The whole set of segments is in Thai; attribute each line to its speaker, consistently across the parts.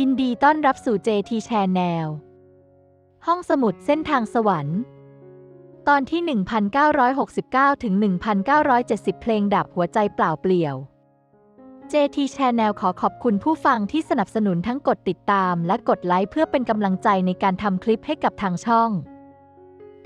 Speaker 1: ยินดีต้อนรับสู่ JT Channel ห้องสมุดเส้นทางสวรรค์ ตอนที่ 1969 ถึง 1970 เพลงดับหัวใจเปล่าเปลี่ยว JT Channel ขอขอบคุณผู้ฟังที่สนับสนุนทั้งกดติดตามและกดไลค์เพื่อเป็นกำลังใจในการทำคลิปให้กับทางช่อง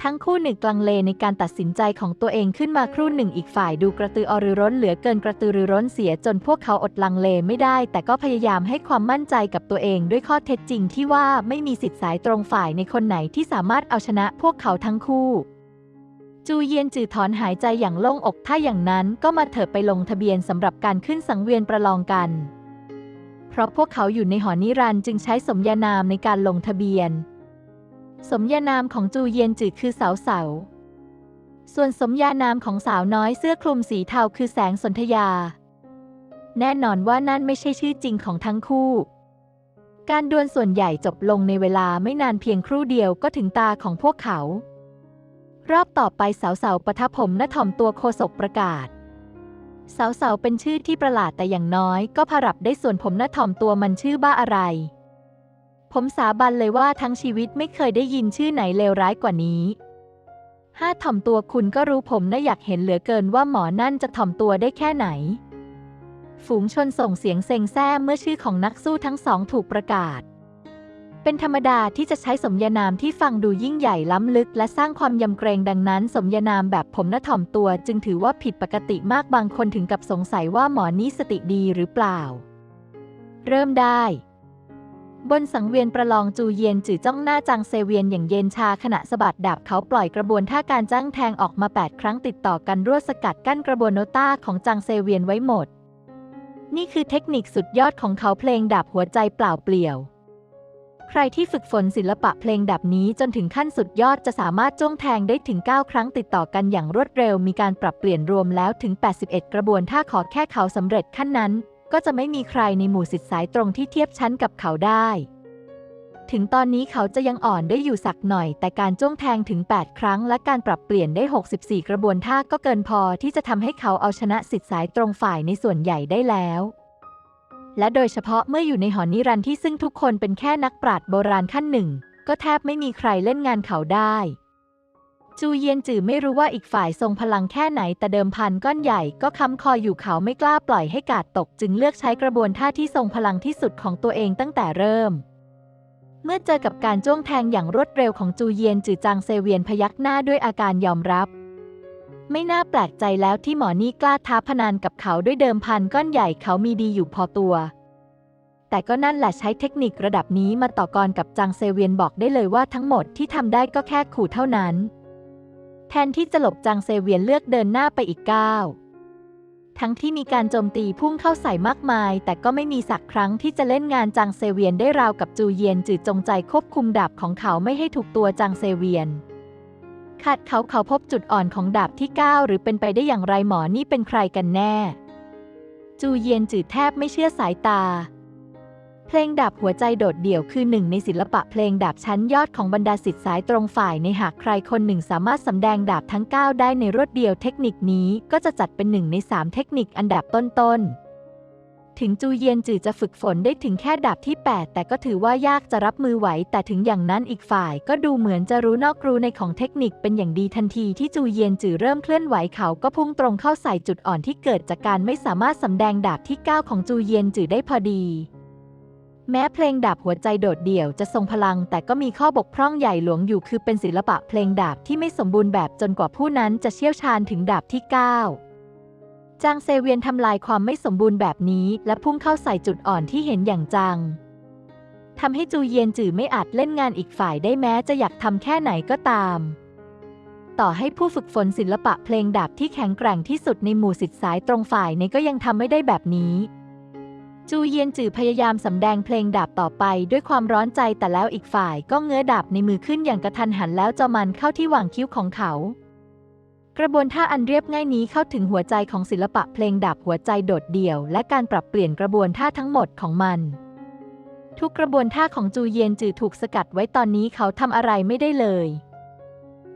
Speaker 1: ทั้งคู่หนึ่งกลังเลในการตัดสินใจของตัวเองขึ้นมาครู่หนึ่งอีกฝ่ายดูกระตืออรือร้นเหลือเกินกระตือรือร้นเสียจนพวกเขาอดลังเลไม่ได้ แต่ก็พยายามให้ความมั่นใจกับตัวเองด้วยข้อเท็จจริงที่ว่าไม่มีสิทธิ์สายตรงฝ่ายในคนไหนที่สามารถเอาชนะพวกเขาทั้งคู่ จูเยียนจือถอนหายใจอย่างโล่งอกถ้าอย่างนั้นก็มาเถิดไปลงทะเบียนสำหรับการขึ้นสังเวียนประลองกัน เพราะพวกเขาอยู่ในหอนิรันจึงใช้สมญานามในการลงทะเบียน สมญานามของจูเยียนจือคือสาวเสาส่วนสมญานามของสาวน้อยเสื้อคลุมสีเทาคือแสงสนธยา แน่นอนว่านั่นไม่ใช่ชื่อจริงของทั้งคู่ การดวลส่วนใหญ่จบลงในเวลาไม่นานเพียงครู่เดียวก็ถึงตาของพวกเขา รอบต่อไปสาวสาวปะทะผมและถ่อมตัวโคศกประกาศสาวสาเป็นชื่อที่ประหลาดแต่อย่างน้อยก็พารับได้ส่วนผมและถ่อมตัวมันชื่อบ้าอะไร ผมสาบันเลยว่าทั้งชีวิตไม่เคยได้ยินชื่อไหนเลวร้ายกว่านี้ห้าถ่อมตัวคุณก็รู้ผมน่าอยากเห็นเหลือเกินว่าหมอนั่นจะถ่อมตัวได้แค่ไหน ฝูงชนส่งเสียงเซ็งแซ่เมื่อชื่อของนักสู้ทั้งสองถูกประกาศ เป็นธรรมดาที่จะใช้สมญานามที่ฟังดูยิ่งใหญ่ล้ำลึก และสร้างความยำเกรงดังนั้น สมญานามแบบผมน่าถ่อมตัว จึงถือว่าผิดปกติมากบางคนถึงกับสงสัยว่าหมอนี้สติดีหรือเปล่า เริ่มได้ บนสังเวียนประลองจูเยียนจื่อจ้องหน้าจางเซเวียนอย่างเย็นชาขณะสะบัดดาบเขาปล่อยกระบวนท่าการจ้างแทงออกมา 8 ครั้งติดต่อกันรวดสกัดกั้นกระบวนโนต้าของจางเซเวียนไว้หมด นี่คือเทคนิคสุดยอดของเขาเพลงดาบหัวใจเปล่าเปลี่ยว ใครที่ฝึกฝนศิลปะเพลงดาบนี้จนถึงขั้นสุดยอดจะสามารถจ้วงแทงได้ถึง 9 ครั้งติดต่อกันอย่างรวดเร็ว มีการปรับเปลี่ยนรวมแล้วถึง 81 กระบวนท่าขอแค่เขาสำเร็จขั้นนั้น ก็จะไม่มีใครในหมู่สิทธิสายตรงที่เทียบชั้นกับเขาได้ ถึงตอนนี้เขาจะยังอ่อนได้อยู่สักหน่อย แต่การจ้วงแทงถึง 8 ครั้ง และการปรับเปลี่ยนได้ 64 กระบวนท่าก็เกินพอที่จะทำให้เขาเอาชนะสิทธิสายตรงฝ่ายในส่วนใหญ่ได้แล้ว และโดยเฉพาะเมื่ออยู่ในหอนิรันที่ซึ่งทุกคนเป็นแค่นักปราชญ์โบราณขั้นหนึ่ง ก็แทบไม่มีใครเล่นงานเขาได้ จูเยียนจือไม่รู้ว่าอีกฝ่ายทรงพลังแค่ไหน แต่เดิมพันก้อนใหญ่ก็ค้ำคออยู่เขาไม่กล้าปล่อยให้กาดตก จึงเลือกใช้กระบวนท่าที่ทรงพลังที่สุดของตัวเองตั้งแต่เริ่ม เมื่อเจอกับการจ้วงแทงอย่างรวดเร็วของจูเยียนจือจางเซเวียนพยักหน้าด้วยอาการยอมรับ ไม่น่าแปลกใจแล้วที่หมอนี่กล้าท้าพนันกับเขาด้วยเดิมพันก้อนใหญ่เขามีดีอยู่พอตัวแต่ก็นั่นแหละใช้เทคนิคระดับนี้มาต่อกรกับจางเซเวียนบอกได้เลยว่าทั้งหมดที่ทำได้ก็แค่ขู่เท่านั้น แทนที่จะหลบจางเซเวียนเลือกเดินหน้าไปอีกก้าวทั้งที่มีการโจมตีพุ่งเข้าใส่มากมาย แต่ก็ไม่มีสักครั้งที่จะเล่นงานจางเซเวียนได้ราวกับจูเยียนจืดจงใจควบคุมดาบของเขาไม่ให้ถูกตัวจางเซเวียนขาดเขาเขาพบจุดอ่อนของดาบที่ 9 หรือเป็นไปได้อย่างไรหมอนี่เป็นใครกันแน่ จูเยียนจืดแทบไม่เชื่อสายตา เพลงดาบหัวใจโดดเดี่ยวคือหนึ่งในศิลปะเพลงดาบชั้นยอดของบรรดาศิษย์สายตรงฝ่ายในหากใครคนหนึ่งสามารถสำแดงดาบทั้ง 9 ได้ในรวดเดียวเทคนิคนี้ก็จะจัดเป็นหนึ่งใน 3 เทคนิคอันดับต้นๆ ถึงจูเยียนจือจะฝึกฝนได้ถึงแค่ดาบที่ 8 แต่ก็ถือว่ายากจะรับมือไหว แต่ถึงอย่างนั้นอีกฝ่ายก็ดูเหมือนจะรู้นอกรู้ในของเทคนิคเป็นอย่างดีทันทีที่จูเยียนจือเริ่มเคลื่อนไหวเขาก็พุ่งตรงเข้าใส่จุดอ่อนที่เกิดจากการไม่สามารถสำแดงดาบที่ 9 ของจูเยียนจือได้พอดี แม้เพลงดาบหัวใจโดดเดี่ยวจะทรงพลัง แต่ก็มีข้อบกพร่องใหญ่หลวงอยู่คือเป็นศิลปะเพลงดาบที่ไม่สมบูรณ์แบบจนกว่าผู้นั้นจะเชี่ยวชาญถึงดาบที่ 9 จางเซเวียนทำลายความไม่สมบูรณ์แบบนี้ และพุ่งเข้าใส่จุดอ่อนที่เห็นอย่างจังทำให้จูเยียนจือไม่อาจเล่นงานอีกฝ่ายได้แม้จะอยากทำแค่ไหนก็ตาม ต่อให้ผู้ฝึกฝนศิลปะเพลงดาบที่แข็งแกร่งที่สุดในหมู่ศิษย์สายตรงฝ่ายในก็ยังทำไม่ได้แบบนี้ จูเยียนจือพยายามสำแดงเพลงดาบต่อไปด้วยความร้อนใจแต่แล้วอีกฝ่ายก็เงื้อดาบในมือขึ้นอย่างกระทันหันแล้วจอมันเข้าที่หว่างคิ้วของเขา กระบวนท่าอันเรียบง่ายนี้เข้าถึงหัวใจของศิลปะเพลงดาบหัวใจโดดเดี่ยว และการปรับเปลี่ยนกระบวนท่าทั้งหมดของมัน ทุกกระบวนท่าของจูเยียนจือถูกสกัดไว้ตอนนี้เขาทำอะไรไม่ได้เลย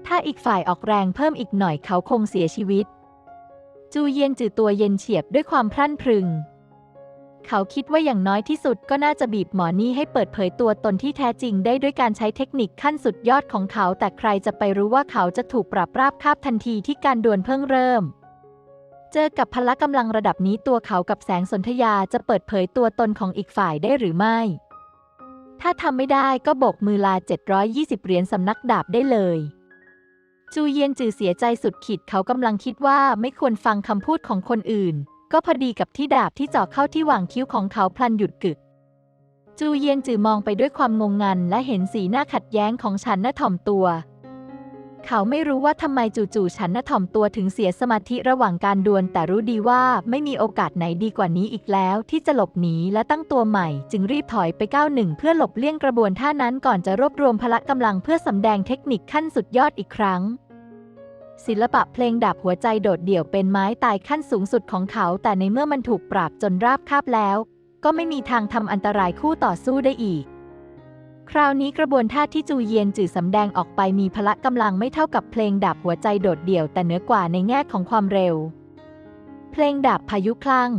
Speaker 1: ถ้าอีกฝ่ายออกแรงเพิ่มอีกหน่อยเขาคงเสียชีวิต จูเยียนจือตัวเย็นเฉียบด้วยความพรั่นพรึง เขาคิดว่าอย่างน้อยที่สุดก็น่าจะบีบหมอนี่ให้เปิดเผยตัวตนที่แท้จริงได้ด้วยการใช้เทคนิคขั้นสุดยอดของเขา แต่ใครจะไปรู้ว่าเขาจะถูกปรับราบคาบทันทีที่การดวลเพิ่งเริ่ม เจอกับพละกำลังระดับนี้ตัวเขากับแสงสนธยาจะเปิดเผยตัวตนของอีกฝ่ายได้หรือไม่ ถ้าทำไม่ได้ก็โบกมือลา 720 เหรียญสำนักดาบได้เลยจูเยียนจือเสียใจสุดขีดเขากำลังคิดว่าไม่ควรฟังคำพูดของคนอื่น ก็พอดีกับที่ดาบที่เจาะเข้าที่หว่างคิ้วของเขาพลันหยุดกึก จูเยียนจือมองไปด้วยความงงงัน และเห็นสีหน้าขัดแย้งของฉันน่ะถ่อมตัว เขาไม่รู้ว่าทำไมจู่ๆฉันน่ะถ่อมตัวถึงเสียสมาธิระหว่างการดวล แต่รู้ดีว่าไม่มีโอกาสไหนดีกว่านี้อีกแล้ว ที่จะหลบหนีและตั้งตัวใหม่ จึงรีบถอยไปก้าวหนึ่งเพื่อหลบเลี่ยงกระบวนท่านั้นก่อนจะรวบรวมพละกำลังเพื่อสำแดงเทคนิคขั้นสุดยอดอีกครั้ง ศิลปะเพลงดาบหัวใจโดดเดี่ยวเป็นไม้ตายขั้นสูงสุดของเขา แต่ในเมื่อมันถูกปราบจนราบคาบแล้ว ก็ไม่มีทางทำอันตรายคู่ต่อสู้ได้อีก คราวนี้กระบวนท่าที่จูเยียนจือสำแดงออกไปมีพละกำลังไม่เท่ากับเพลงดาบหัวใจโดดเดี่ยวแต่เหนือกว่าในแง่ของความเร็ว เพลงดาบพายุคลั่ง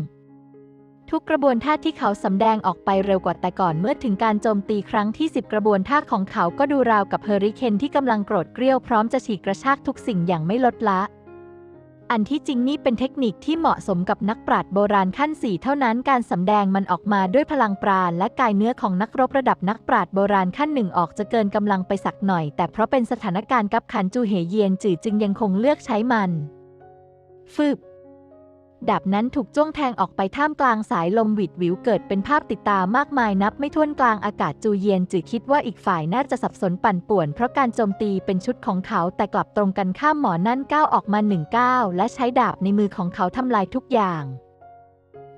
Speaker 1: ทุกกระบวนท่าที่เขาสำแดงออกไปเร็วกว่าแต่ก่อนเมื่อถึงการโจมตีครั้งที่ 10 กระบวนท่าของเขาก็ดูราวกับเฮอริเคนที่กำลังโกรธเกรี้ยวพร้อมจะฉีกกระชากทุกสิ่งอย่างไม่ลดละ อันที่จริงนี่เป็นเทคนิคที่เหมาะสมกับนักปราชญ์โบราณขั้นสี่เท่านั้นการสำแดงมันออกมาด้วยพลังปราณและกายเนื้อของนักรบระดับนักปราชญ์โบราณขั้นหนึ่งออกจะเกินกำลังไปสักหน่อย แต่เพราะเป็นสถานการณ์กับขันจูเหเยียนจือจึงยังคงเลือกใช้มันฟืบ ดาบนั้นถูกจ้วงแทงออกไปท่ามกลางสายลมหวิดหวิวเกิดเป็นภาพติดตามากมายนับไม่ถ้วนกลางอากาศจูเยียนจือคิดว่าอีกฝ่ายน่าจะสับสนปั่นป่วน เพราะการโจมตีเป็นชุดของเขาแต่กลับตรงกันข้ามหมอนั่นก้าวออกมาหนึ่งก้าวและใช้ดาบในมือของเขาทำลายทุกอย่าง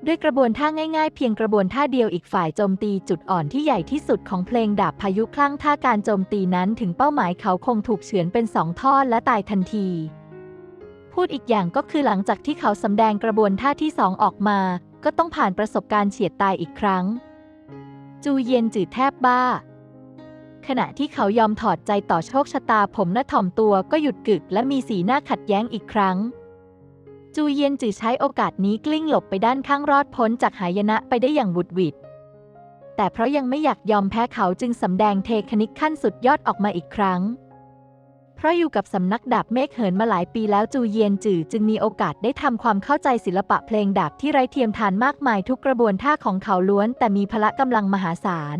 Speaker 1: ด้วยกระบวนท่าง่ายๆ เพียงกระบวนท่าเดียวอีกฝ่ายโจมตีจุดอ่อนที่ใหญ่ที่สุดของเพลงดาบพายุคลั่งท่าการโจมตีนั้นถึงเป้าหมายเขาคงถูกเฉือนเป็นสองท่อนและตายทันที พูดอีกอย่างก็คือหลังจากที่เขาสำแดงกระบวนท่าที่สองออกมา ก็ต้องผ่านประสบการณ์เฉียดตายอีกครั้ง จูเย็นจืดแทบบ้า ขณะที่เขายอมถอดใจต่อโชคชะตาผมและถ่อมตัวก็หยุดกึก และมีสีหน้าขัดแย้งอีกครั้ง จูเย็นจือใช้โอกาสนี้กลิ้งหลบไปด้านข้างรอดพ้นจากหายนะไปได้อย่างบุดหวิดแต่เพราะยังไม่อยากยอมแพ้เขาจึงสำแดงเทคนิคขั้นสุดยอดออกมาอีกครั้ง เพราะอยู่กับสำนักดาบเมฆเหินมาหลายปีแล้วจูเยียนจือจึงมีโอกาสได้ทำความเข้าใจศิลปะเพลงดาบที่ไร้เทียมทานมากมายทุกกระบวนท่าของเขาล้วน แต่มีพละกำลังมหาศาล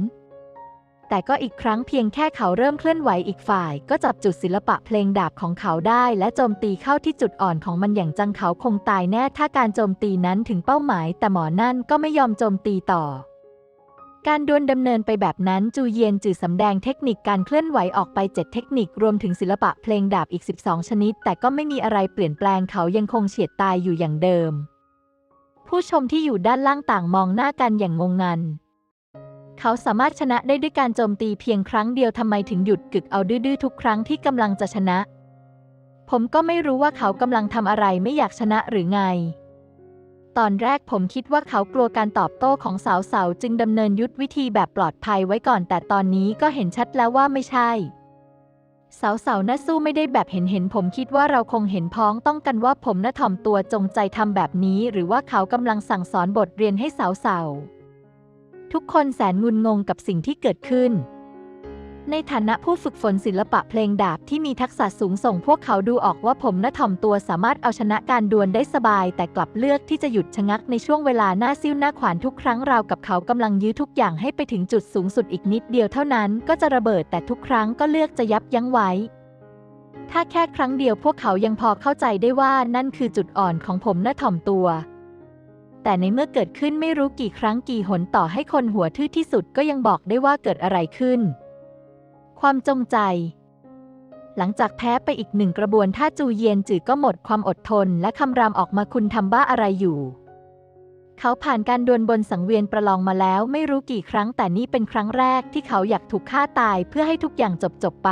Speaker 1: แต่ก็อีกครั้งเพียงแค่เขาเริ่มเคลื่อนไหวอีกฝ่าย ก็จับจุดศิลปะเพลงดาบของเขาได้ และโจมตีเข้าที่จุดอ่อนของมันอย่างจังเขาคงตายแน่ถ้าการโจมตีนั้นถึงเป้าหมาย แต่หมอนั่นก็ไม่ยอมโจมตีต่อ การดวลดำเนินไปแบบนั้นจูเยียนจือสำแดงเทคนิคการเคลื่อนไหวออกไป 7 เทคนิครวมถึงศิลปะเพลงดาบอีก 12 ชนิด แต่ก็ไม่มีอะไรเปลี่ยนแปลงเขายังคงเฉียดตายอยู่อย่างเดิม ผู้ชมที่อยู่ด้านล่างต่างมองหน้ากันอย่างงงงัน เขาสามารถชนะได้ด้วยการโจมตีเพียงครั้งเดียวทำไมถึงหยุดกึกเอาดื้อๆทุกครั้งที่กำลังจะชนะ ผมก็ไม่รู้ว่าเขากำลังทำอะไรไม่อยากชนะหรือไง ตอนแรกผมคิดว่าเขากลัวการตอบโต้ของสาวๆ จึงดำเนินยุทธวิธีแบบปลอดภัยไว้ก่อน แต่ตอนนี้ก็เห็นชัดแล้วว่าไม่ใช่ สาวๆน่าสู้ไม่ได้แบบเห็นเห็นผมคิดว่าเราคงเห็นพ้องต้องกันว่าผมน่าถ่อมตัวจงใจทำแบบนี้ หรือว่าเขากำลังสั่งสอนบทเรียนให้สาวๆทุกคนแสนงุนงงกับสิ่งที่เกิดขึ้น ในฐานะผู้ฝึกฝนศิลปะเพลงดาบที่มีทักษะสูงส่งพวกเขาดูออกว่าผมน่าถ่อมตัวสามารถเอาชนะการดวลได้สบาย แต่กลับเลือกที่จะหยุดชะงักในช่วงเวลาหน้าซิ้วหน้าขวานทุกครั้งราวกับเขากำลังยื้อทุกอย่างให้ไปถึงจุดสูงสุดอีกนิดเดียวเท่านั้น ก็จะระเบิดแต่ทุกครั้งก็เลือกจะยับยั้งไว้ ถ้าแค่ครั้งเดียวพวกเขายังพอเข้าใจได้ว่านั่นคือจุดอ่อนของผมน่าถ่อมตัวแต่ในเมื่อเกิดขึ้นไม่รู้กี่ครั้งกี่หนต่อให้คนหัวทื่อที่สุดก็ยังบอกได้ว่าเกิดอะไรขึ้น ความจงใจ หลังจากแพ้ไปอีกหนึ่งกระบวนท่าจูเยียนจือก็หมดความอดทนและคำรามออกมาคุณทำบ้าอะไรอยู่ เขาผ่านการดวลบนสังเวียนประลองมาแล้วไม่รู้กี่ครั้งแต่นี่เป็นครั้งแรกที่เขาอยากถูกฆ่าตายเพื่อให้ทุกอย่างจบจบไป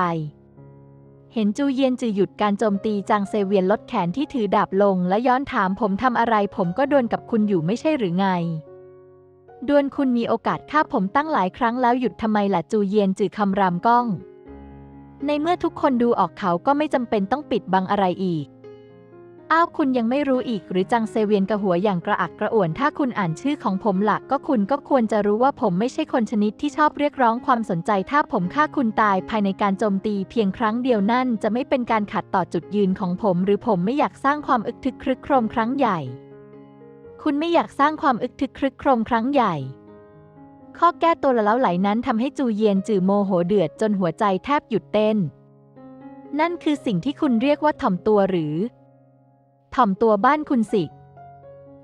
Speaker 1: เห็นจูเยียนจือหยุดการโจมตีจางเซเวียนลดแขนที่ถือดาบลงและย้อนถามผมทำอะไรผมก็ดวลกับคุณอยู่ไม่ใช่หรือไง ดวลคุณมีโอกาสฆ่าผมตั้งหลายครั้งแล้วหยุดทำไมล่ะจูเยียนจือคำรามก้อง ในเมื่อทุกคนดูออกเขาก็ไม่จำเป็นต้องปิดบังอะไรอีก อ้าวคุณยังไม่รู้อีกหรือจังเซเวียนกระหัวอย่างกระอักกระอ่วน ถ้าคุณอ่านชื่อของผมหลักก็คุณก็ควรจะรู้ว่าผมไม่ใช่คนชนิดที่ชอบเรียกร้องความสนใจ ถ้าผมฆ่าคุณตายภายในการโจมตีเพียงครั้งเดียวนั่นจะไม่เป็นการขัดต่อจุดยืนของผม หรือผมไม่อยากสร้างความอึกทึกครึกโครมครั้งใหญ่ คุณไม่อยากสร้างความอึกทึกครึกโครมครั้งใหญ่ ข้อแก้ตัวละเล้าไหลนั้นทำให้จูเยียนจือโมโหเดือดจนหัวใจแทบหยุดเต้น นั่นคือสิ่งที่คุณเรียกว่าถ่อมตัวหรือ ถ่อมตัวบ้านคุณสิ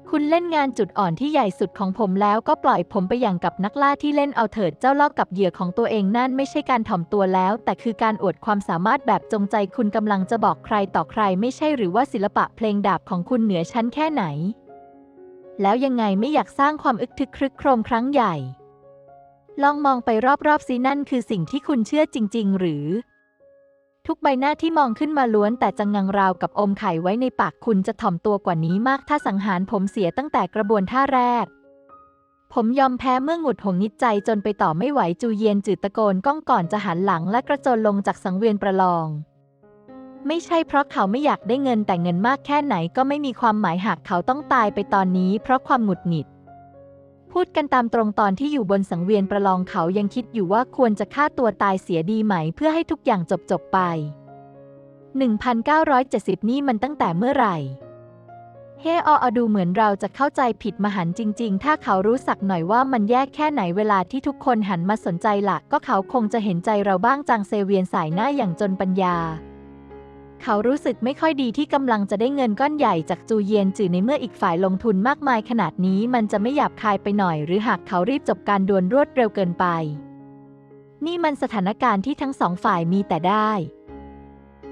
Speaker 1: คุณเล่นงานจุดอ่อนที่ใหญ่สุดของผมแล้วก็ปล่อยผมไปอย่างกับนักล่าที่เล่นเอาเถิดเจ้าลอกกับเหยื่อของตัวเองนั่นไม่ใช่การถ่อมตัวแล้ว แต่คือการอวดความสามารถแบบจงใจคุณกำลังจะบอกใครต่อใครไม่ใช่หรือว่าศิลปะเพลงดาบของคุณเหนือชั้นแค่ไหน แล้วยังไงไม่อยากสร้างความอึกทึกครึกโครมครั้งใหญ่ ลองมองไปรอบๆซินั่นคือสิ่งที่คุณเชื่อจริง ๆ หรือ ทุกใบหน้าที่มองขึ้นมาล้วนแต่จังงังราวกับอมไข่ไว้ในปากคุณจะถ่อมตัวกว่านี้มากถ้าสังหารผมเสียตั้งแต่กระบวนท่าแรก ผมยอมแพ้เมื่อหงุดหงิดใจจนไปต่อไม่ไหวจูเยียนจืดตะโกนก้องก่อนจะหันหลังและกระโจนลงจากสังเวียนประลอง ไม่ใช่เพราะเขาไม่อยากได้เงินแต่เงินมากแค่ไหนก็ไม่มีความหมายหากเขาต้องตายไปตอนนี้เพราะความหงุดหงิด พูดกันตามตรงตอนที่อยู่บนสังเวียนประลองเขายังคิดอยู่ว่าควรจะฆ่าตัวตายเสียดีไหมเพื่อให้ทุกอย่างจบจบไป 1970 นี่มันตั้งแต่เมื่อไหร่ เฮออดูเหมือนเราจะเข้าใจผิดมหันจริง ๆ ถ้าเขารู้สักหน่อยว่ามันแย่แค่ไหนเวลาที่ทุกคนหันมาสนใจละก็เขาคงจะเห็นใจเราบ้างจังเซเวียนสายหน้าอย่างจนปัญญา เขารู้สึกไม่ค่อยดีที่กำลังจะได้เงินก้อนใหญ่จากจูเยียนจือในเมื่ออีกฝ่ายลงทุนมากมายขนาดนี้มันจะไม่หยาบคายไปหน่อย หรือหากเขารีบจบการดวลรวดเร็วเกินไป นี่มันสถานการณ์ที่ทั้งสองฝ่ายมีแต่ได้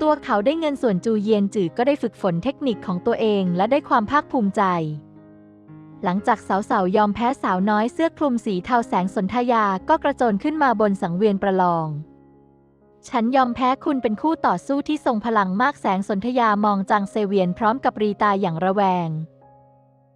Speaker 1: ตัวเขาได้เงินส่วนจูเยียนจือก็ได้ฝึกฝนเทคนิคของตัวเองและได้ความภาคภูมิใจหลังจากสาวๆยอมแพ้สาวน้อยเสื้อคลุมสีเทาแสงสนธยาก็กระโจนขึ้นมาบนสังเวียนประลอง ฉันยอมแพ้คุณเป็นคู่ต่อสู้ที่ทรงพลังมากแสงสนธยามองจางเซเวียนพร้อมกับรีตาอย่างระแวง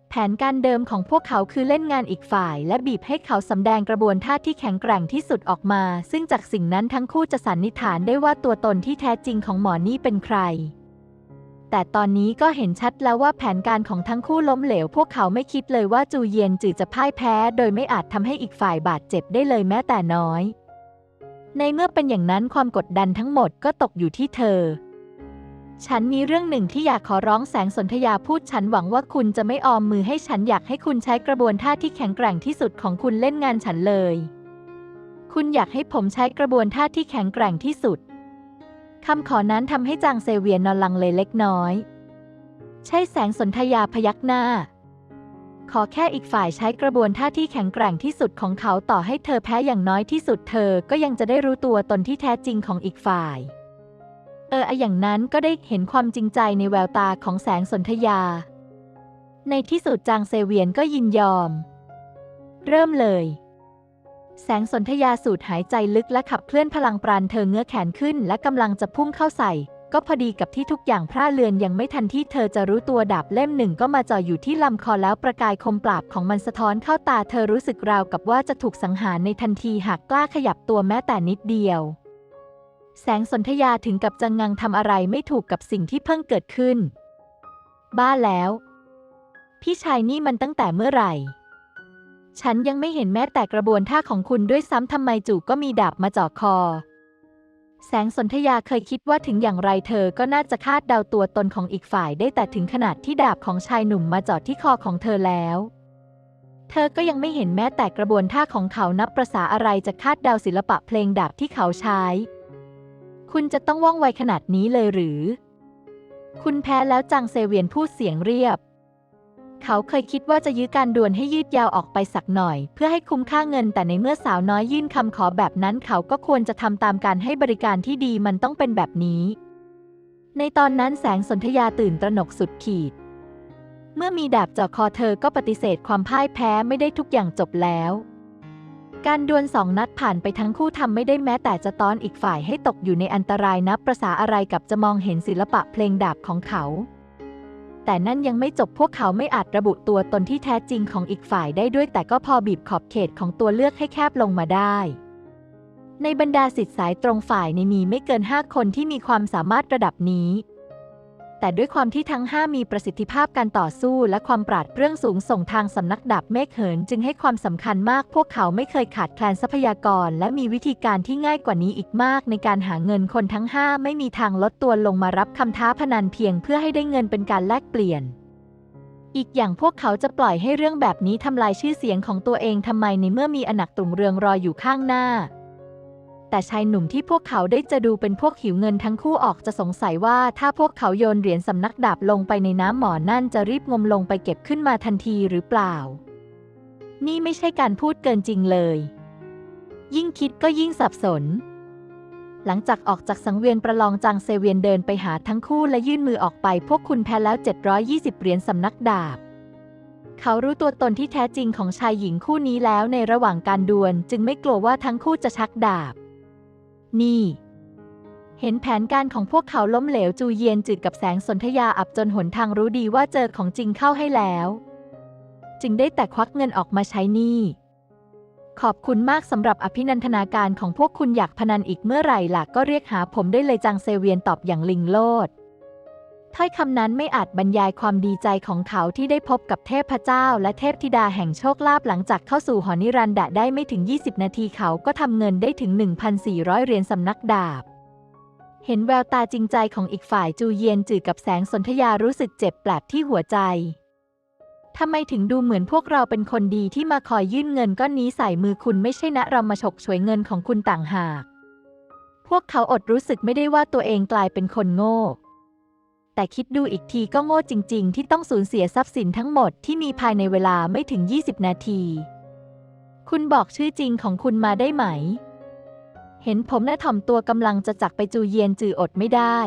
Speaker 1: แผนการเดิมของพวกเขาคือเล่นงานอีกฝ่าย และบีบให้เขาสำแดงกระบวนท่าที่แข็งแกร่งที่สุดออกมา ซึ่งจากสิ่งนั้นทั้งคู่จะสันนิษฐานได้ว่าตัวตนที่แท้จริงของหมอนี่เป็นใคร แต่ตอนนี้ก็เห็นชัดแล้วว่าแผนการของทั้งคู่ล้มเหลว พวกเขาไม่คิดเลยว่าจูเยียนจือจะพ่ายแพ้ โดยไม่อาจทำให้อีกฝ่ายบาดเจ็บได้เลยแม้แต่น้อย ในเมื่อเป็นอย่างนั้นความกดดันทั้งหมดก็ตกอยู่ที่เธอ ฉันมีเรื่องหนึ่งที่อยากขอร้องแสงสนธยาพูดฉันหวังว่าคุณจะไม่ออมมือให้ฉันอยากให้คุณใช้กระบวนท่าที่แข็งแกร่งที่สุดของคุณเล่นงานฉันเลย คุณอยากให้ผมใช้กระบวนท่าที่แข็งแกร่งที่สุดคำขอนั้นทำให้จางเซเวียนนอนลังเลเล็กน้อย ใช่แสงสนธยาพยักหน้า ขอแค่อีกฝ่ายใช้กระบวนท่าที่แข็งแกร่งที่สุดของเขาต่อให้เธอแพ้อย่างน้อยที่สุดเธอก็ยังจะได้รู้ตัวตนที่แท้จริงของอีกฝ่าย เอออะอย่างนั้นก็ได้เห็นความจริงใจในแววตาของแสงสนธยา ในที่สุดจางเซเวียนก็ยินยอม เริ่มเลย แสงสนธยาสูดหายใจลึกและขับเคลื่อนพลังปราณเธอเงื้อแขนขึ้นและกำลังจะพุ่งเข้าใส่ ก็พอดีกับที่ทุกอย่างพร่าเลือนยังไม่ทันที่เธอจะรู้ตัวดาบเล่มหนึ่งก็มาจ่ออยู่ที่ลำคอแล้วประกายคมปราบของมันสะท้อนเข้าตาเธอรู้สึกราวกับว่าจะถูกสังหารในทันทีหากกล้าขยับตัวแม้แต่นิดเดียว แสงสนธยาถึงกับจังงังทำอะไรไม่ถูกกับสิ่งที่เพิ่งเกิดขึ้น บ้าแล้ว พี่ชายนี่มันตั้งแต่เมื่อไหร่ ฉันยังไม่เห็นแม้แต่กระบวนท่าของคุณด้วยซ้ำทำไมจู่ก็มีดาบมาจ่อคอ แสงสนธยาเคยคิดว่าถึงอย่างไรเธอก็น่าจะคาดเดาตัวตนของอีกฝ่ายได้แต่ถึงขนาดที่ดาบของชายหนุ่มมาจ่อที่คอของเธอแล้ว เธอก็ยังไม่เห็นแม้แต่กระบวนท่าของเขานับประษาอะไรจะคาดเดาศิลปะเพลงดาบที่เขาใช้ คุณจะต้องว่องไวขนาดนี้เลยหรือ คุณแพ้แล้วจังเซเวียนพูดเสียงเรียบ เขาเคยคิดว่าจะยื้อการด่วลให้ยืดยาวออกไปสักหน่อย เพื่อให้คุ้มค่าเงินแต่ในเมื่อสาวน้อยยื่นคำขอแบบนั้นเขาก็ควรจะทำตามการให้บริการที่ดีมันต้องเป็นแบบนี้ ในตอนนั้นแสงสนธยาตื่นตระหนกสุดขีด เมื่อมีดาบจ่อคอเธอก็ปฏิเสธความพ่ายแพ้ไม่ได้ทุกอย่างจบแล้ว การดวลสองนัดผ่านไปทั้งคู่ทำไม่ได้แม้แต่จะต้อนอีกฝ่ายให้ตกอยู่ในอันตรายนับประษาอะไรกับจะมองเห็นศิลปะเพลงดาบของเขา แต่นั่นยังไม่จบพวกเขาไม่อาจระบุตัวตนที่แท้จริงของอีกฝ่ายได้ด้วย แต่ก็พอบีบขอบเขตของตัวเลือกให้แคบลงมาได้ ในบรรดาสิทธิ์สายตรงฝ่ายในมีไม่เกินห้าคนที่มีความสามารถระดับนี้ แต่ด้วยความที่ทั้ง 5 มีประสิทธิภาพการต่อสู้และความปราดเปรื่องสูงส่งทางสำนักดาบเมฆเหิน จึงให้ความสำคัญมากพวกเขาไม่เคยขาดแคลนทรัพยากร และมีวิธีการที่ง่ายกว่านี้อีกมาก ในการหาเงินคนทั้ง 5 ไม่มีทางลดตัวลงมารับคำท้าพนันเพียงเพื่อให้ได้เงินเป็นการแลกเปลี่ยนอีกอย่างพวกเขาจะปล่อยให้เรื่องแบบนี้ทำลายชื่อเสียงของตัวเองทำไมในเมื่อมีอนักตุ่มเรืองรออยู่ข้างหน้า แต่ชายหนุ่มที่พวกเขาได้จะดูเป็นพวกหิวเงินทั้งคู่ออกจะสงสัยว่าถ้าพวกเขาโยนเหรียญสำนักดาบลงไปในน้ำหมอนั่นจะรีบงมลงไปเก็บขึ้นมาทันทีหรือเปล่า นี่ไม่ใช่การพูดเกินจริงเลย ยิ่งคิดก็ยิ่งสับสน หลังจากออกจากสังเวียนประลองจางเซเวียนเดินไปหาทั้งคู่และยื่นมือออกไป พวกคุณแพ้แล้ว 720 เหรียญสำนักดาบเขารู้ตัวตนที่แท้จริงของชายหญิงคู่นี้แล้วในระหว่างการดวล จึงไม่กลัวว่าทั้งคู่จะชักดาบ นี่ เห็นแผนการของพวกเขาล้มเหลวจูเยียนจืดกับแสงสนธยาอับจนหนทางรู้ดีว่าเจอของจริงเข้าให้แล้ว จึงได้แต่ควักเงินออกมาใช้นี่ ขอบคุณมากสำหรับอภินันทนาการของพวกคุณอยากพนันอีกเมื่อไหร่ล่ะก็เรียกหาผมได้เลยจังเซเวียนตอบอย่างลิงโลด ถ้อยคำนั้นไม่อาจบรรยายความดีใจของเขาที่ได้พบกับเทพเจ้า และเทพธิดาแห่งโชคลาภหลังจากเข้าสู่หอนิรันดะได้ไม่ถึง 20 นาทีเขาก็ทำเงินได้ถึง 1,400 เหรียญสำนักดาบ เห็นแววตาจริงใจของอีกฝ่ายจูเยียนจืดกับแสงสนธยารู้สึกเจ็บแปลบที่หัวใจทำไมถึงดูเหมือนพวกเราเป็นคนดีที่มาคอยยื่นเงินก้อนนี้ใส่มือคุณไม่ใช่นะเรามาฉกฉวยเงินของคุณต่างหาก พวกเขาอดรู้สึกไม่ได้ว่าตัวเองกลายเป็นคนโง่ แต่คิดดูอีกทีก็โง่จริง ๆ ที่ต้องสูญเสียทรัพย์สินทั้งหมดที่มีภายในเวลาไม่ถึง 20 นาที คุณบอกชื่อจริงของคุณมาได้ไหม เห็นผมและถ่อมตัวกำลังจะจักไปจูเยียนจืออดไม่ได้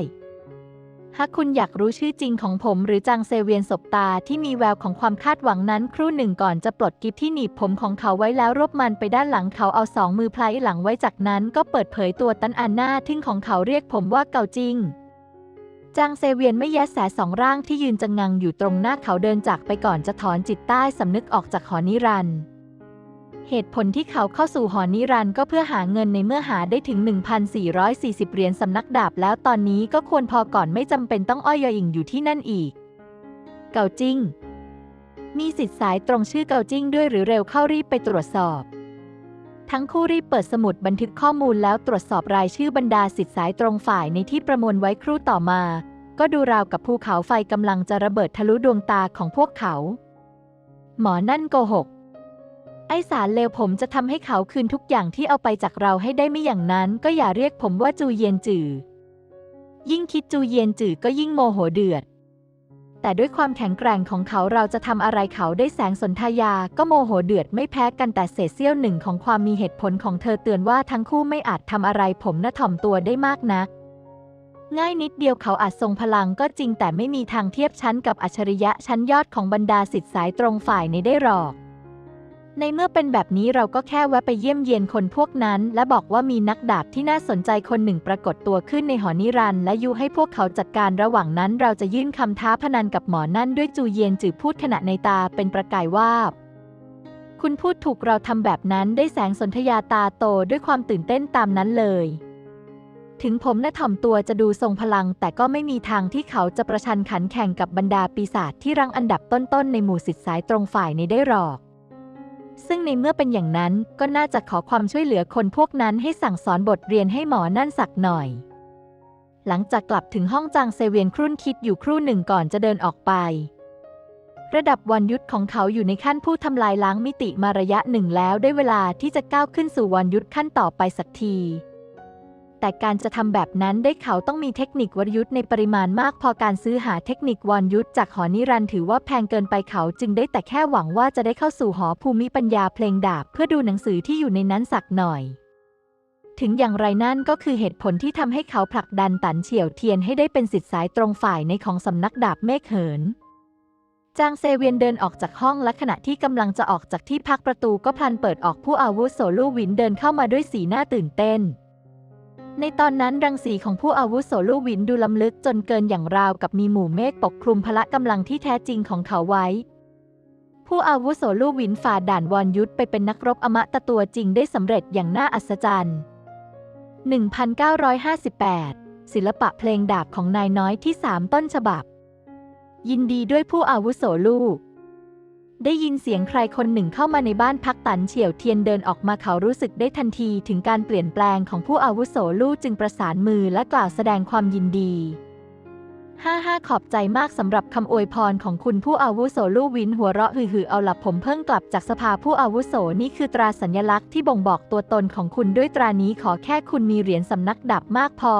Speaker 1: หากคุณอยากรู้ชื่อจริงของผมหรือจางเซเวียนสบตาที่มีแววของความคาดหวังนั้นครู่หนึ่งก่อนจะปลดกิฟที่หนีบผมของเขาไว้แล้วรวบมันไปด้านหลังเขาเอาสองมือพลายหลังไว้จากนั้นก็เปิดเผยตัวตันอันหน้าทึ่งของเขาเรียกผมว่าเก่าจริง จางเซเวียนไม่แยแสสองร่างที่ยืนจังงังอยู่ตรงหน้าเขาเดินจากไปก่อนจะถอนจิตใต้สำนึกออกจากหอนิรันด์เหตุผลที่เขาเข้าสู่หอนิรันด์ก็เพื่อหาเงินในเมื่อหาได้ถึง 1,440 เหรียญสำนักดาบแล้วตอนนี้ก็ควรพอก่อนไม่จำเป็นต้องอ้อยยอิ่งอยู่ที่นั่นอีก เกาจิ้งมีสิทธิ์สายตรงชื่อเกาจิ้งด้วยหรือเร็วเข้ารีบไปตรวจสอบ ทั้งคู่รีบเปิดสมุดบันทึกข้อมูลแล้วตรวจสอบรายชื่อบรรดาสิทธิสายตรงฝ่ายในที่ประมวลไว้ครู่ต่อมา ก็ดูราวกับภูเขาไฟกำลังจะระเบิดทะลุดวงตาของพวกเขา หมอนั่นโกหก ไอสารเลวผมจะทำให้เขาคืนทุกอย่างที่เอาไปจากเราให้ได้ไม่อย่างนั้น ก็อย่าเรียกผมว่าจูเยียนจือ ยิ่งคิดจูเยียนจือก็ยิ่งโมโหเดือด แต่ด้วยความแข็งแกร่งของเขาเราจะทำอะไรเขาได้แสงสนธยา ก็โมโหเดือดไม่แพ้กันแต่เศษเสี้ยวหนึ่งของความมีเหตุผลของเธอเตือนว่าทั้งคู่ไม่อาจทำอะไรผมน่ะถ่อมตัวได้มากนัก ง่ายนิดเดียวเขาอาจทรงพลังก็จริงแต่ไม่มีทางเทียบชั้นกับอัจฉริยะชั้นยอดของบรรดาสิทธิ์สายตรงฝ่ายในได้หรอก ในเมื่อเป็นแบบนี้เราก็แค่แวะไปเยี่ยมเยียนคนพวกนั้น และบอกว่ามีนักดาบที่น่าสนใจคนหนึ่งปรากฏตัวขึ้นในหอนิรันและยุให้พวกเขาจัดการระหว่างนั้น เราจะยื่นคำท้าพนันกับหมอนั่นด้วยจูเยียนจือพูดขณะในตาเป็นประกายว่าบคุณพูดถูกเราทำแบบนั้นได้แสงสนธยาตาโตด้วยความตื่นเต้นตามนั้นเลย ถึงผมและถ่อมตัวจะดูทรงพลัง แต่ก็ไม่มีทางที่เขาจะประชันขันแข่งกับบรรดาปีศาจที่รังอันดับต้นๆในหมู่สิทธิสายตรงฝ่ายในได้หรอก ซึ่งในเมื่อเป็นอย่างนั้นก็น่าจะขอความช่วยเหลือคนพวกนั้นให้สั่งสอนบทเรียนให้หมอนั่นสักหน่อย หลังจากกลับถึงห้องจางเซเวียนครุ่นคิดอยู่ครู่หนึ่งก่อนจะเดินออกไป ระดับวันยุทธของเขาอยู่ในขั้นผู้ทำลายล้างมิติมาระยะหนึ่งแล้วได้เวลาที่จะก้าวขึ้นสู่วันยุทธขั้นต่อไปสักที แต่การจะทำแบบนั้นได้เขาต้องมีเทคนิควรยุทธในปริมาณมากพอการซื้อหาเทคนิควรยุทธจากหอนิรันถือว่าแพงเกินไปเขาจึงได้แต่แค่หวังว่าจะได้เข้าสู่หอภูมิปัญญาเพลงดาบ เพื่อดูหนังสือที่อยู่ในนั้นสักหน่อย ถึงอย่างไรนั่นก็คือเหตุผลที่ทำให้เขาผลักดันตันเฉียวเทียนให้ได้เป็นสิทธิ์สายตรงฝ่ายในของสำนักดาบเมฆเหินจางเซเวียนเดินออกจากห้องและขณะที่กำลังจะออกจากที่พักประตูก็พลันเปิดออกผู้อาวุโสลู่หวินเดินเข้ามาด้วยสีหน้าตื่นเต้น ในตอนนั้นรังสีของผู้อาวุโสลู่หวินดูล้ำลึกจนเกินอย่างราวกับมีหมู่เมฆปกคลุมพละกำลังที่แท้จริงของเขาไว้ ผู้อาวุโสลู่หวินฝ่าด่านวอนยุทธไปเป็นนักรบอมตะตัวจริงได้สำเร็จอย่างน่าอัศจรรย์ 1958 ศิลปะเพลงดาบของนายน้อยที่สามต้นฉบับ ยินดีด้วยผู้อาวุโสลูก ได้ยินเสียงใครคนหนึ่งเข้ามาในบ้านพักตันเฉียวเทียนเดินออกมาเขารู้สึกได้ทันทีถึงการเปลี่ยนแปลงของผู้อาวุโสลูกจึงประสานมือและกล่าวแสดงความยินดีห้าห้าขอบใจมากสำหรับคำอวยพรของคุณผู้อาวุโสลูกวินหัวเราะหือๆเอาหลับผมเพิ่งกลับจากสภาผู้อาวุโสนี่คือตราสัญลักษณ์ที่บ่งบอกตัวตนของคุณด้วยตรานี้ขอแค่คุณมีเหรียญสำนักดับมากพอ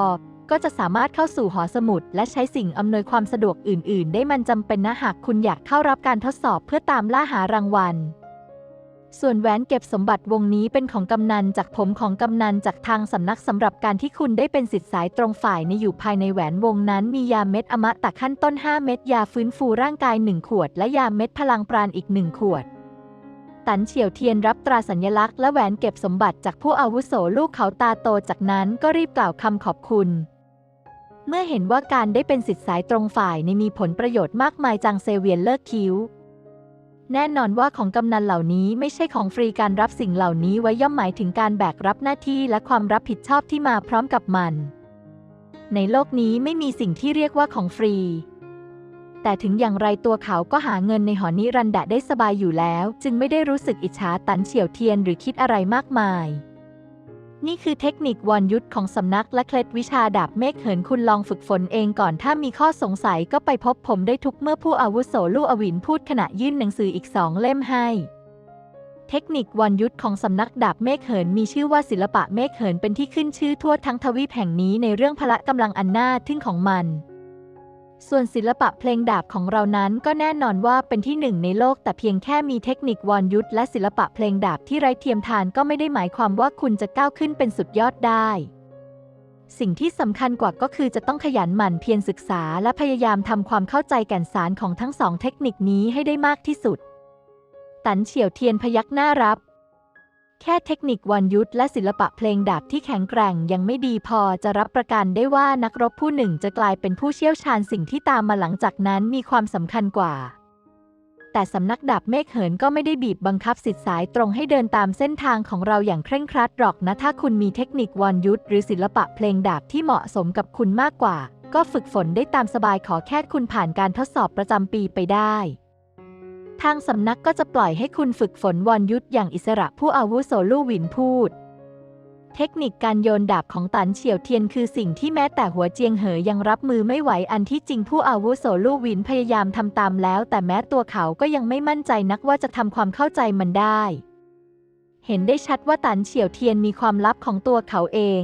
Speaker 1: ก็จะสามารถเข้าสู่หอสมุด และใช้สิ่งอำนวยความสะดวกอื่น ๆ ได้มันจำเป็นนะหากคุณอยากเข้ารับการทดสอบเพื่อตามล่าหารางวัล ส่วนแหวนเก็บสมบัติวงนี้เป็นของกำนันจากผมของกำนันจากทางสำนักสำหรับการที่คุณได้เป็นสิทธิ์สายตรงฝ่ายในอยู่ภายในแหวนวงนั้น มียาเม็ดอมตะขั้นต้น 5 เม็ดยาฟื้นฟูร่างกาย 1 ขวด และยาเม็ดพลังปราณอีก 1 ขวดตันเฉียวเทียนรับตราสัญลักษณ์และแหวนเก็บสมบัติจากผู้อาวุโสลูกเขาตาโตจากนั้นก็รีบกล่าวคำขอบคุณ เมื่อเห็นว่าการได้เป็นสิทธิ์สายตรงฝ่ายในมีผลประโยชน์มากมายจางเซเวียนเลิกคิ้ว แน่นอนว่าของกำนันเหล่านี้ไม่ใช่ของฟรีการรับสิ่งเหล่านี้ไว้ย่อมหมายถึงการแบกรับหน้าที่และความรับผิดชอบที่มาพร้อมกับมัน ในโลกนี้ไม่มีสิ่งที่เรียกว่าของฟรี แต่ถึงอย่างไรตัวเขาก็หาเงินในหอนิรันดะได้สบายอยู่แล้ว จึงไม่ได้รู้สึกอิจฉาตันเฉียวเทียนหรือคิดอะไรมากมาย นี่คือเทคนิควอนยุทธของสำนักและเคล็ดวิชาดาบเมฆเหินคุณลองฝึกฝนเองก่อนถ้ามีข้อสงสัยก็ไปพบผมได้ทุกเมื่อผู้อาวุโสลู่อวินพูดขณะยื่นหนังสืออีกสองเล่มให้ เทคนิควอนยุทธของสำนักดาบเมฆเหินมีชื่อว่าศิลปะเมฆเหินเป็นที่ขึ้นชื่อทั่วทั้งทวีปแห่งนี้ในเรื่องพละกำลังอันน่าทึ่งของมัน ส่วนศิลปะเพลงดาบของเรานั้นก็แน่นอนว่าเป็นที่หนึ่งในโลก แต่เพียงแค่มีเทคนิควอนยุทธและศิลปะเพลงดาบที่ไร้เทียมทานก็ไม่ได้หมายความว่าคุณจะก้าวขึ้นเป็นสุดยอดได้ สิ่งที่สำคัญกว่าก็คือจะต้องขยันหมั่นเพียรศึกษา และพยายามทำความเข้าใจแก่นสารของทั้งสองเทคนิคนี้ให้ได้มากที่สุด ตันเฉียวเทียนพยักหน้ารับ แค่เทคนิควอนยุทธและศิลปะเพลงดาบที่แข็งแกร่งยังไม่ดีพอจะรับประกันได้ว่านักรบผู้หนึ่งจะกลายเป็นผู้เชี่ยวชาญสิ่งที่ตามมาหลังจากนั้นมีความสำคัญกว่า แต่สำนักดาบเมฆเหินก็ไม่ได้บีบบังคับสิทธิสายตรงให้เดินตามเส้นทางของเราอย่างเคร่งครัดหรอกนะถ้าคุณมีเทคนิควอนยุทธหรือศิลปะเพลงดาบที่เหมาะสมกับคุณมากกว่า ก็ฝึกฝนได้ตามสบายขอแค่คุณผ่านการทดสอบประจำปีไปได้ ทางสำนักก็จะปล่อยให้คุณฝึกฝนวอนยุทธอย่างอิสระผู้อาวุโสลู่หวินพูด เทคนิคการโยนดาบของตันเฉียวเทียนคือสิ่งที่แม้แต่หัวเจียงเหอยังรับมือไม่ไหวอันที่จริงผู้อาวุโสลู่หวินพยายามทำตามแล้ว แต่แม้ตัวเขาก็ยังไม่มั่นใจนักว่าจะทำความเข้าใจมันได้ เห็นได้ชัดว่าตันเฉียวเทียนมีความลับของตัวเขาเอง